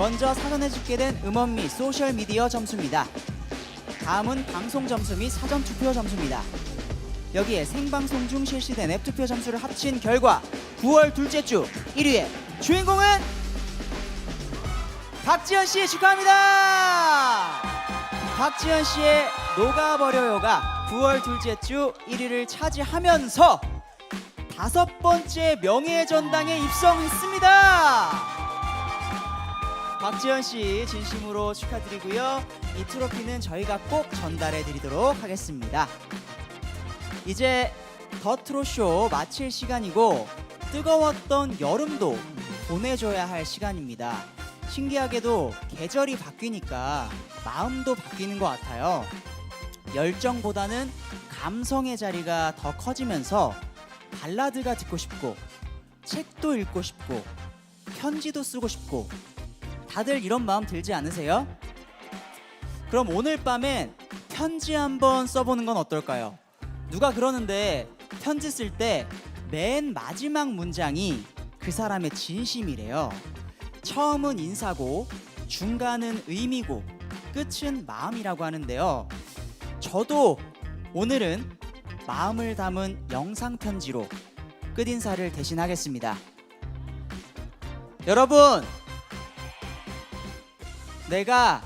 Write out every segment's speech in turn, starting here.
먼저 사전에 집계된 음원 및 소셜 미디어 점수입니다. 다음은 방송 점수 및 사전 투표 점수입니다. 여기에 생방송 중 실시된 앱 투표 점수를 합친 결과 9월 둘째 주 1위의 주인공은 박지현 씨 축하합니다. 박지현 씨의 녹아버려요가 9월 둘째 주 1위를 차지하면서 다섯 번째 명예의 전당에 입성했습니다. 박지현 씨 진심으로 축하드리고요. 이 트로피는 저희가 꼭 전달해 드리도록 하겠습니다. 이제 더 트롯쇼 마칠 시간이고 뜨거웠던 여름도 보내줘야 할 시간입니다. 신기하게도 계절이 바뀌니까 마음도 바뀌는 것 같아요. 열정보다는 감성의 자리가 더 커지면서 발라드가 듣고 싶고 책도 읽고 싶고 편지도 쓰고 싶고 다들 이런 마음 들지 않으세요? 그럼 오늘 밤엔 편지 한번 써보는 건 어떨까요? 누가 그러는데 편지 쓸 때 맨 마지막 문장이 그 사람의 진심이래요. 처음은 인사고 중간은 의미고 끝은 마음이라고 하는데요. 저도 오늘은 마음을 담은 영상 편지로 끝인사를 대신하겠습니다. 여러분, 내가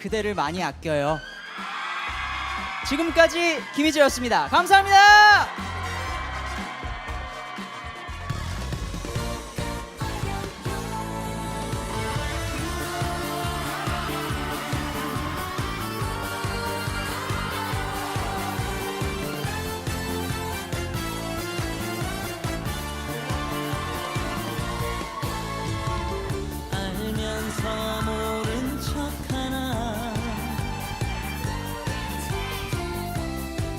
그대를 많이 아껴요. 지금까지 김희재였습니다. 감사합니다.